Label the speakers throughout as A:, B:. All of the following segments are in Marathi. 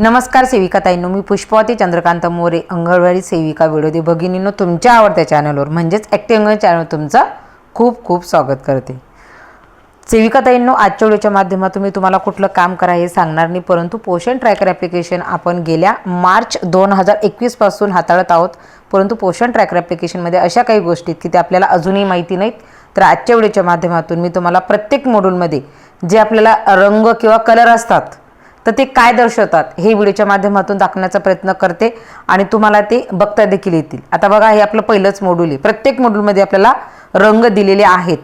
A: नमस्कार सेविकाताईंनो मी पुष्पवती चंद्रकांत मोरे अंगणवाडी सेविका विरोधी भगिनींनो तुमच्या आवडत्या चॅनलवर म्हणजेच ॲक्टिव अंगण चॅनल तुमचं खूप खूप स्वागत करते. सेविका ताईंनो आजच्या व्हिडिओच्या माध्यमातून मी तुम्हाला कुठलं काम करा हे सांगणार नाही परंतु पोषण ट्रॅकर ॲप्लिकेशन आपण गेल्या मार्च दोन हजार एकवीसपासून हाताळत आहोत. परंतु पोषण ट्रॅकर ॲप्लिकेशनमध्ये अशा काही गोष्टी आहेत की त्या आपल्याला अजूनही माहिती नाहीत. तर आजच्या व्हिडिओच्या माध्यमातून मी तुम्हाला प्रत्येक मॉड्यूलमध्ये जे आपल्याला रंग किंवा कलर असतात तर ते काय दर्शवतात हे व्हिडिओच्या माध्यमातून दाखवण्याचा प्रयत्न करते आणि तुम्हाला ते बघता देखील येतील. आता बघा हे आपलं पहिलंच मॉड्यूल आहे. प्रत्येक मॉड्यूलमध्ये आपल्याला रंग दिलेले आहेत.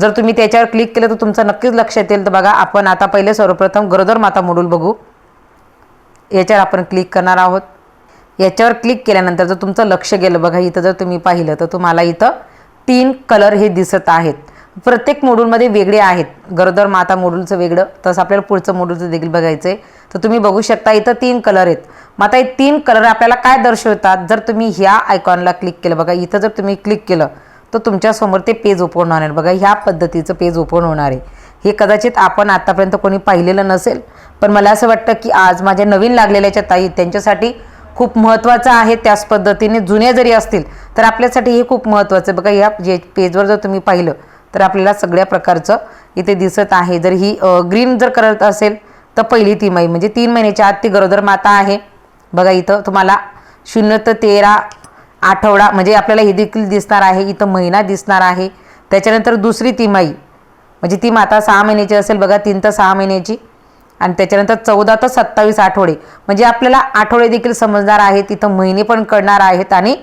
A: जर तुम्ही त्याच्यावर क्लिक केलं तर तुमचं नक्कीच लक्षात येईल. तर बघा आपण आता पहिले सर्वप्रथम गरोदर माता मॉड्यूल बघू. याच्यावर आपण क्लिक करणार आहोत. याच्यावर क्लिक केल्यानंतर जर तुमचं लक्ष गेलं बघा इथं जर तुम्ही पाहिलं तर तुम्हाला इथं तीन कलर हे दिसत आहेत. प्रत्येक मोडूलमध्ये वेगळे आहेत. गरोदर माता मोडूलचं वेगळं तसं आपल्याला पुढचं मोडूलचं देखील बघायचं आहे तर तुम्ही बघू शकता इथं तीन कलर आहेत. मग आता हे तीन कलर आपल्याला काय दर्शवतात? जर तुम्ही ह्या आयकॉनला क्लिक केलं बघा इथं जर तुम्ही क्लिक केलं तर तुमच्यासमोर ते पेज ओपन होणार. आहे बघा ह्या पद्धतीचं पेज ओपन होणार आहे. हे कदाचित आपण आत्तापर्यंत कोणी पाहिलेलं नसेल पण मला असं वाटतं की आज माझ्या नवीन लागलेल्याच्या ताई त्यांच्यासाठी खूप महत्त्वाचं आहे त्याच पद्धतीने जुने जरी असतील तर आपल्यासाठी हे खूप महत्त्वाचं आहे. बघा ह्या जे पेजवर जर तुम्ही पाहिलं तर आपल्याला सगळ्या प्रकारचं इथे दिसत आहे. जर ही ग्रीन जर करत असेल तर पहिली तिमाही म्हणजे तीन महिन्याच्या आत ती गरोदर माता आहे. बघा इथं तुम्हाला शून्य ते तेरा आठवडा म्हणजे आपल्याला हे देखील दिसणार आहे. इथं महिना दिसणार आहे. त्याच्यानंतर दुसरी तिमाही म्हणजे ती माता सहा महिन्याची असेल बघा तीन तर सहा महिन्याची. आणि त्याच्यानंतर चौदा तर सत्तावीस आठवडे. म्हणजे आपल्याला आठवडे देखील समजणार आहेत. तिथं महिने पण कळणार आहेत आणि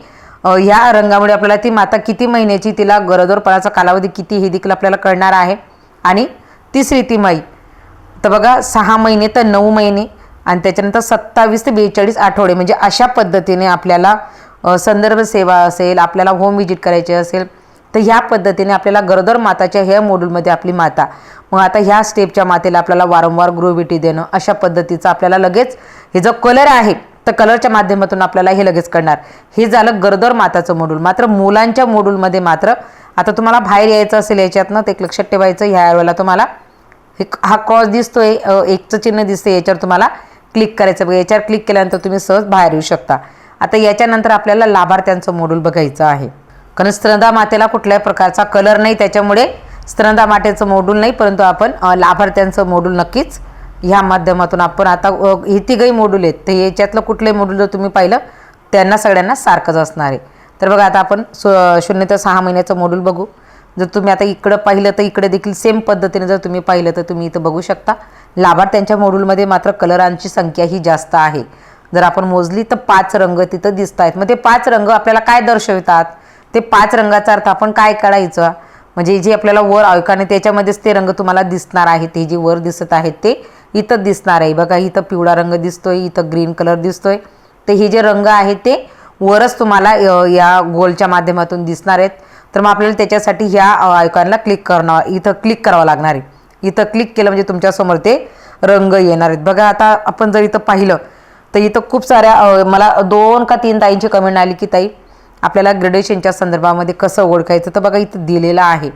A: ह्या रंगामुळे आपल्याला ती माता किती महिन्याची तिला गरोदरपणाचा कालावधी किती हे देखील आपल्याला कळणार आहे. आणि तिसरी तिमाही तर बघा सहा महिने तर नऊ महिने आणि त्याच्यानंतर सत्तावीस ते बेचाळीस आठवडे. म्हणजे अशा पद्धतीने आपल्याला संदर्भ सेवा असेल आपल्याला होम विजिट करायची असेल तर ह्या पद्धतीने आपल्याला गरोदर माताच्या ह्या मॉड्यूलमध्ये आपली माता. मग आता ह्या स्टेपच्या मातेला आपल्याला वारंवार ग्रोविटी देणं अशा पद्धतीचं आपल्याला लगेच हे जो कलर आहे तर कलरच्या माध्यमातून आपल्याला हे लगेच कळणार. हे झालं गरोदर माताचं मॉड्यूल मात्र मुलांच्या मॉड्यूलमध्ये मात्र आता तुम्हाला बाहेर यायचं असेल याच्यातनं ते एक लक्षात ठेवायचं ह्या वेळेला तुम्हाला हा क्रॉस दिसतोय एकचं चिन्ह दिसतंय याच्यावर तुम्हाला क्लिक करायचं. बघा याच्यावर क्लिक केल्यानंतर तुम्ही सहज बाहेर येऊ शकता. आता याच्यानंतर आपल्याला लाभार्थ्यांचं मॉड्यूल बघायचं आहे. कारण स्तनदा मातेला कुठल्याही प्रकारचा कलर नाही त्याच्यामुळे स्तनदा मातेचं मॉड्यूल नाही परंतु आपण लाभार्थ्यांचं मॉड्यूल नक्कीच ह्या माध्यमातून आपण आता अ, हे तिघही मॉड्यूल आहेत. तर याच्यातलं कुठलंही मॉड्यूल जर तुम्ही पाहिलं त्यांना सगळ्यांना सारखंच असणार आहे. तर बघा आता आपण सु शून्य ते सहा महिन्याचं मॉड्यूल बघू. जर तुम्ही आता इकडं पाहिलं तर इकडे देखील सेम पद्धतीने जर तुम्ही पाहिलं तर तुम्ही इथं बघू शकता. लाभार्थ्यांच्या मॉड्यूलमध्ये मात्र कलरांची संख्या ही जास्त आहे. जर आपण मोजली तर पाच रंग तिथं दिसत आहेत मग ते पाच रंग आपल्याला काय दर्शवितात? ते पाच रंगाचा अर्थ आपण काय काढायचं? म्हणजे जे आपल्याला वर ऐकाने त्याच्यामध्येच ते रंग तुम्हाला दिसणार आहेत हे जे वर दिसत आहेत ते. इथं दिसणार आहे. बघा इथं पिवळा रंग दिसतोय इथं ग्रीन कलर दिसतोय. तर हे जे रंग आहेत ते वरच तुम्हाला या गोलच्या माध्यमातून दिसणार आहेत. तर मग आपल्याला त्याच्यासाठी ह्या आयकॉनला क्लिक करणं इथं क्लिक करावं लागणार आहे. इथं क्लिक केलं म्हणजे तुमच्यासमोर ते रंग येणार आहेत. बघा आता आपण जर इथं पाहिलं तर इथं खूप साऱ्या मला दोन का तीन ताईंची कमेंट आली की ताई आपल्याला ग्रेडेशनच्या संदर्भामध्ये कसं ओळखायचं? तर बघा इथं दिलेला आहे.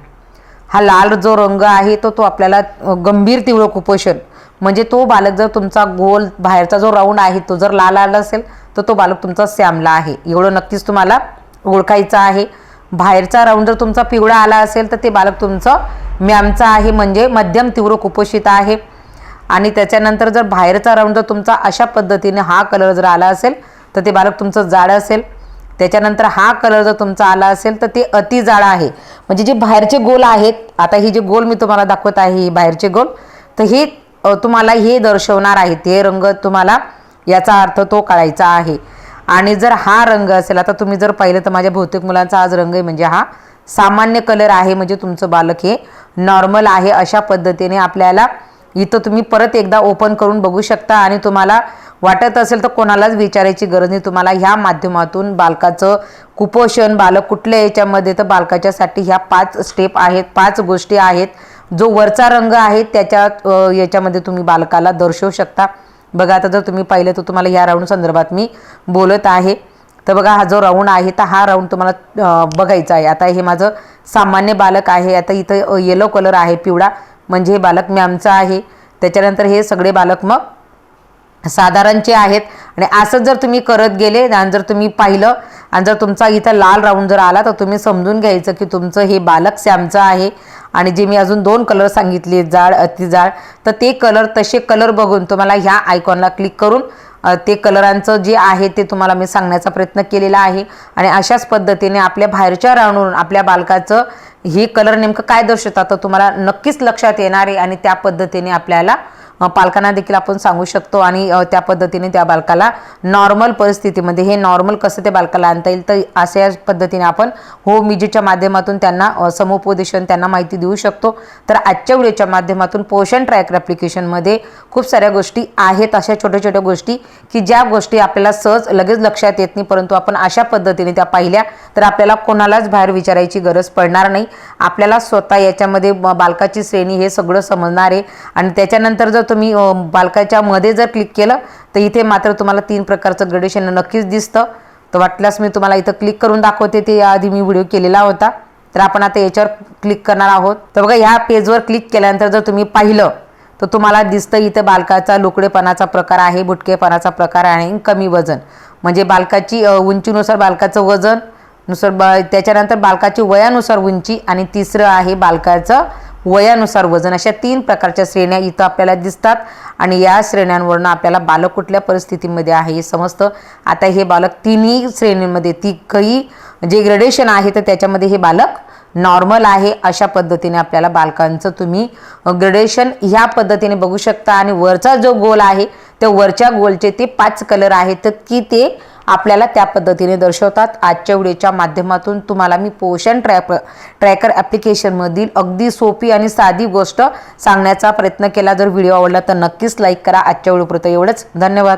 A: हा लाल जो रंग आहे तो तो आपल्याला गंभीर तीव्र कुपोषण म्हणजे तो बालक जर तुमचा गोल बाहेरचा जो राऊंड आहे तो जर लाल आला असेल तर तो बालक तुमचा श्यामला आहे. एवढं नक्कीच तुम्हाला ओळखायचं आहे. बाहेरचा राऊंड जर तुमचा पिवळा आला असेल तर ते बालक तुमचं मॅमचं आहे म्हणजे मध्यम तीव्र कुपोषित आहे. आणि त्याच्यानंतर जर बाहेरचा राऊंड जर तुमचा अशा पद्धतीने हा कलर जर आला असेल तर ते बालक तुमचं जाड असेल. त्याच्यानंतर हा कलर जर तुमचा आला असेल तर ते अति जाड आहे. म्हणजे जे बाहेरचे गोल आहेत आता ही जे गोल मी तुम्हाला दाखवत आहे ही बाहेरचे गोल तर हे तुम्हाला हे दर्शवणार आहेत हे रंग तुम्हाला याचा अर्थ तो कळायचा आहे. आणि जर हा रंग असेल आता तुम्ही जर पाहिलं तर माझ्या बहुतेक मुलांचा आज रंग आहे म्हणजे हा सामान्य कलर आहे म्हणजे तुमचं बालक हे नॉर्मल आहे अशा पद्धतीने आपल्याला इथं तुम्ही परत एकदा ओपन करून बघू शकता. आणि तुम्हाला वाटत असेल तर कोणालाच विचारायची गरज नाही. तुम्हाला ह्या माध्यमातून बालकाचं कुपोषण बालक कुठल्या याच्यामध्ये तर बालकाच्यासाठी ह्या पाच स्टेप आहेत पाच गोष्टी आहेत. जो वरचा रंग आहे त्याच्या याच्यामध्ये तुम्ही बालकाला दर्शवू शकता. बघा आता जर तुम्ही पाहिलं तर तुम्हाला ह्या राऊंड संदर्भात मी बोलत आहे. तर बघा हा जो राऊंड आहे तर हा राऊंड तुम्हाला बघायचा आहे. आता हे माझं सामान्य बालक आहे. आता इथं येलो कलर आहे पिवळा. म्हणजे हे बालक मॅमचं आहे. त्याच्यानंतर हे सगळे बालक मग साधारणचे आहेत. आणि असं जर तुम्ही करत गेले आणि जर तुम्ही पाहिलं आणि जर तुमचा इथं लाल राऊंड जर आला तर तुम्ही समजून घ्यायचं की तुमचं हे बालक सॅमचं आहे. आणि जे मी अजून दोन कलर सांगितले जाड अतिजाड तर ते कलर तसे कलर बघून तुम्हाला ह्या आयकॉनला क्लिक करून ते कलरांचं जे आहे ते तुम्हाला मी सांगण्याचा प्रयत्न केलेला आहे. आणि अशाच पद्धतीने आपल्या बाहेरच्या राहून आपल्या बालकाचं हे कलर नेमकं काय दर्शवतात तर तुम्हाला नक्कीच लक्षात येणार आहे आणि त्या पद्धतीने आपल्याला पालकांना देखील आपण सांगू शकतो आणि त्या पद्धतीने त्या बालकाला नॉर्मल परिस्थितीमध्ये हे नॉर्मल कसं त्या बालकाला आणता येईल तर अशा पद्धतीने आपण होम विजिटच्या माध्यमातून त्यांना समुपदेशन त्यांना माहिती देऊ शकतो. तर आजच्या व्हिडिओच्या माध्यमातून पोषण ट्रॅकर ॲप्लिकेशनमध्ये खूप साऱ्या गोष्टी आहेत अशा छोट्या छोट्या गोष्टी की ज्या गोष्टी आपल्याला सहज लगेच लक्षात येत नाही परंतु आपण अशा पद्धतीने त्या पाहिल्या तर आपल्याला कोणालाच बाहेर विचारायची गरज पडणार नाही. आपल्याला स्वतः याच्यामध्ये बालकाची श्रेणी हे सगळं समजणार आहे. आणि त्याच्यानंतर जर तुम्ही बालकाच्या मध्ये जर क्लिक केलं तर इथे मात्र तुम्हाला तीन प्रकारचं ग्रेडेशन नक्कीच दिसतं. तर वाटल्यास मी तुम्हाला इथं क्लिक करून दाखवते. ते आधी मी व्हिडिओ केलेला होता. तर आपण आता याच्यावर क्लिक करणार आहोत. तर बघा ह्या पेजवर क्लिक केल्यानंतर जर तुम्ही पाहिलं तर तुम्हाला दिसतं इथं बालकाचा लुकडेपणाचा प्रकार आहे बुटकेपणाचा प्रकार आहे आणि कमी वजन. म्हणजे बालकाची उंचीनुसार बालकाचं वजननुसार बा त्याच्यानंतर बालकाची वयानुसार उंची आणि तिसरं आहे बालकाचं वयानुसार वजन अशा तीन प्रकारच्या श्रेण्या इथं आपल्याला दिसतात. आणि या श्रेण्यांवरनं आपल्याला बालक कुठल्या परिस्थितीमध्ये आहे हे समजतं. आता हे बालक तिन्ही श्रेणींमध्ये ती काही जे ग्रेडेशन आहे तर त्याच्यामध्ये हे बालक नॉर्मल आहे अशा पद्धतीने आपल्याला बालकांचं तुम्ही ग्रेडेशन ह्या पद्धतीने बघू शकता. आणि वरचा जो गोल आहे त्या वरच्या गोलचे ते पाच कलर आहेत. की ते आपल्याला त्या पद्धतीने दर्शवतात. आजच्या व्हिडिओच्या माध्यमातून तुम्हाला मी पोषण ट्रॅप ट्रॅकर ॲप्लिकेशनमधील अगदी सोपी आणि साधी गोष्ट सांगण्याचा प्रयत्न केला. जर व्हिडिओ आवडला तर नक्कीच लाईक करा. आजच्या व्हिडिओपुरतं एवढंच. धन्यवाद.